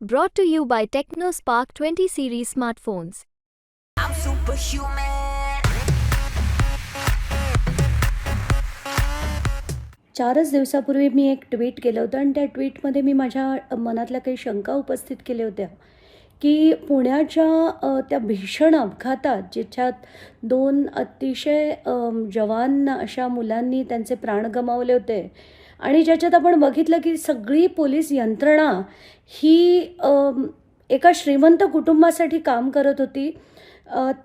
Brought to you by TechnoSpark 20 series smartphones. I'm superhuman. चारच दिवसापूर्वी मी एक ट्विट केलं होतं आणि त्या ट्विटमध्ये मी माझ्या मनातल्या काही शंका उपस्थित केल्या होत्या की पुण्याच्या त्या भीषण अपघातात ज्याच्यात दोन अतिशय जवान अशा मुलांनी त्यांचे प्राण गमावले होते आणि ज्याच्यात आपण बघितलं की सगळी पोलीस यंत्रणा ही एका श्रीमंत कुटुंबासाठी काम करत होती.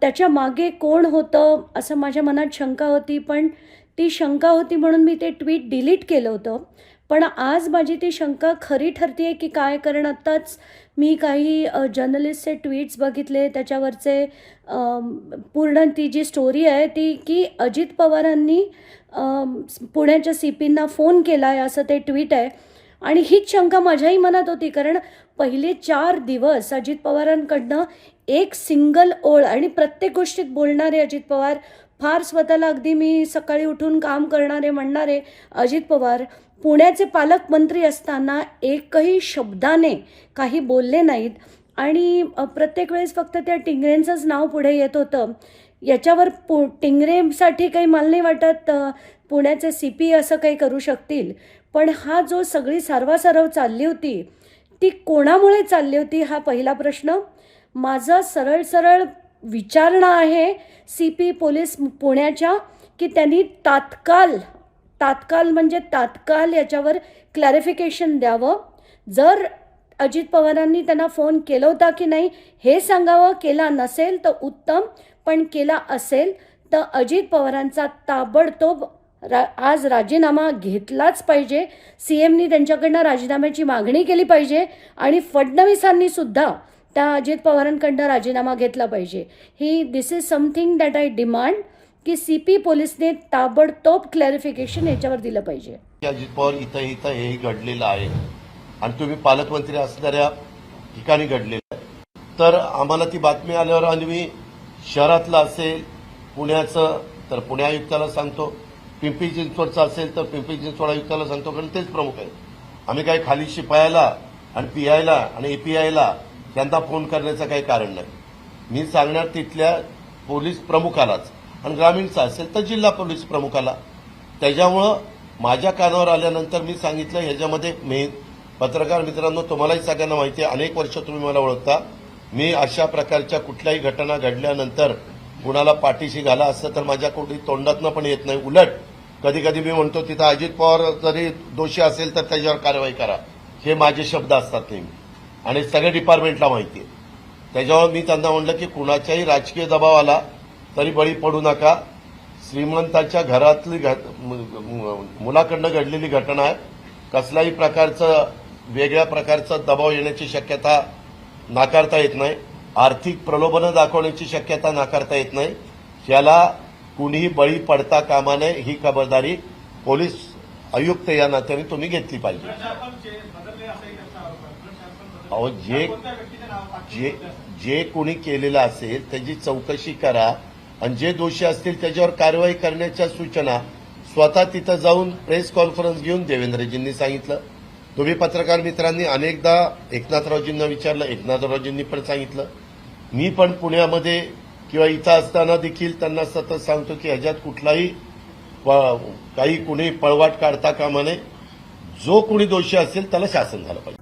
त्याच्यामागे कोण होतं असं माझ्या मनात शंका होती पण ती शंका होती म्हणून मी ते ट्विट डिलीट केलं होतं. पण आज माझी ती शंका खरी ठरते आहे की काय? कारण आत्ताच मी काही जर्नलिस्टचे ट्विट्स बघितले त्याच्यावरचे पूर्ण ती जी स्टोरी आहे ती की अजित पवारांनी पुण्याच्या सी पींना फोन केला आहे असं ते ट्विट आहे. आणि हीच शंका माझ्याही मनात होती कारण पहिले चार दिवस अजित पवारांकडनं एक सिंगल ओळ आणि प्रत्येक गोष्टीत बोलणारे अजित पवार फार स्वतःला अगदी मी सकाळी उठून काम करणारे म्हणणारे अजित पवार पुण्याचे पालकमंत्री असताना एकही शब्दाने काही बोलले नाहीत आणि प्रत्येक वेळेस फक्त त्या टिंगरेंचंच नाव पुढे येत होतं. याच्यावर पु टिंगरेसाठी काही मला नाही वाटत पुण्याचे सी पी असं काही करू शकतील. पण हा जो सगळी सर्वासर्व चालली होती ती कोणामुळे चालली होती हा पहिला प्रश्न? माझं सरळ सरळ विचारणा आहे सी पी पोलीस पुण्याच्या की त्यांनी तात्काळ तात्काळ म्हणजे तात्काळ याच्यावर क्लॅरिफिकेशन द्यावं. जर अजित पवारांनी त्यांना फोन केला होता की नाही हे सांगावं. केला नसेल तर उत्तम पण केला असेल तर अजित पवारांचा ताबडतोब रा आज राजीनामा घेतलाच पाहिजे. सी एमनी त्यांच्याकडनं राजीनाम्याची मागणी केली पाहिजे आणि फडणवीसांनी सुद्धा त्या अजित पवारांकडनं राजीनामा घेतला पाहिजे. ही this is something that I demand की सी पी पोलिसने ताबडतोब क्लॅरिफिकेशन याच्यावर दिलं पाहिजे. की अजित पवार इथं इथं हेही घडलेलं आहे. आणि तुम्ही पालकमंत्री असणाऱ्या ठिकाणी घडलेलं आहे. तर आम्हाला ती बातमी आल्यावर आणि मी शहरातलं असेल पुण्याचं तर पुणे आयुक्ताला सांगतो. पिंपरी चिंचवडचं असेल तर पिंपरी चिंचवड आयुक्ताला सांगतो. कारण तेच प्रमुख आहेत. आम्ही काही खाली शिपायाला आणि पी आयला आणि एपीआयला त्यांना फोन करण्याचं काही कारण नाही. मी सांगणार तिथल्या पोलीस प्रमुखालाच आणि ग्रामीणचा असेल तर जिल्हा पोलीस प्रमुखाला. त्याच्यामुळं माझ्या कानावर आल्यानंतर मी सांगितलं ह्याच्यामध्ये मी पत्रकार मित्रांनो तुम्हालाही सगळ्यांना माहिती आहे अनेक वर्ष तुम्ही मला ओळखता. मी अशा प्रकारच्या कुठल्याही घटना घडल्यानंतर कुणाला पाठीशी घाला असतं तर माझ्या कुठली तोंडातनं पण येत नाही. उलट कधी कधी मी म्हणतो तिथं अजित पवार जरी दोषी असेल तर त्याच्यावर कारवाई करा. हे माझे शब्द असतात नेहमी. आणि सगळ्या डिपार्टमेंटला माहिती आहे. त्याच्यावर मी त्यांना म्हणलं की कुणाच्याही राजकीय दबाव आला तरी बळी पडू नका. श्रीमंताच्या घरातली मुलाकडनं घडलेली घटना आहे. कसल्याही प्रकारचं वेगळ्या प्रकारचा दबाव येण्याची शक्यता नाकारता येत नाही. आर्थिक प्रलोभनं दाखवण्याची शक्यता नाकारता येत नाही. याला कुणीही बळी पडता कामा नये ही खबरदारी पोलीस आयुक्त या नात्याने तुम्ही घेतली पाहिजे. अहो जे जे जे कोणी केलेलं असेल त्याची चौकशी करा. आणि जे दोषी असतील त्याच्यावर कारवाई करण्याच्या सूचना स्वतः तिथं जाऊन प्रेस कॉन्फरन्स घेऊन देवेंद्रजींनी सांगितलं. तुम्ही पत्रकार मित्रांनी अनेकदा एकनाथरावजींना विचारलं एकनाथरावजींनी पण सांगितलं. मी पण पुण्यामध्ये किंवा इथं असताना देखील त्यांना सतत सांगतो की ह्याच्यात कुठलाही काही कुणी पळवाट काढता कामा नये. जो कुणी दोषी असेल त्याला शासन झालं पाहिजे.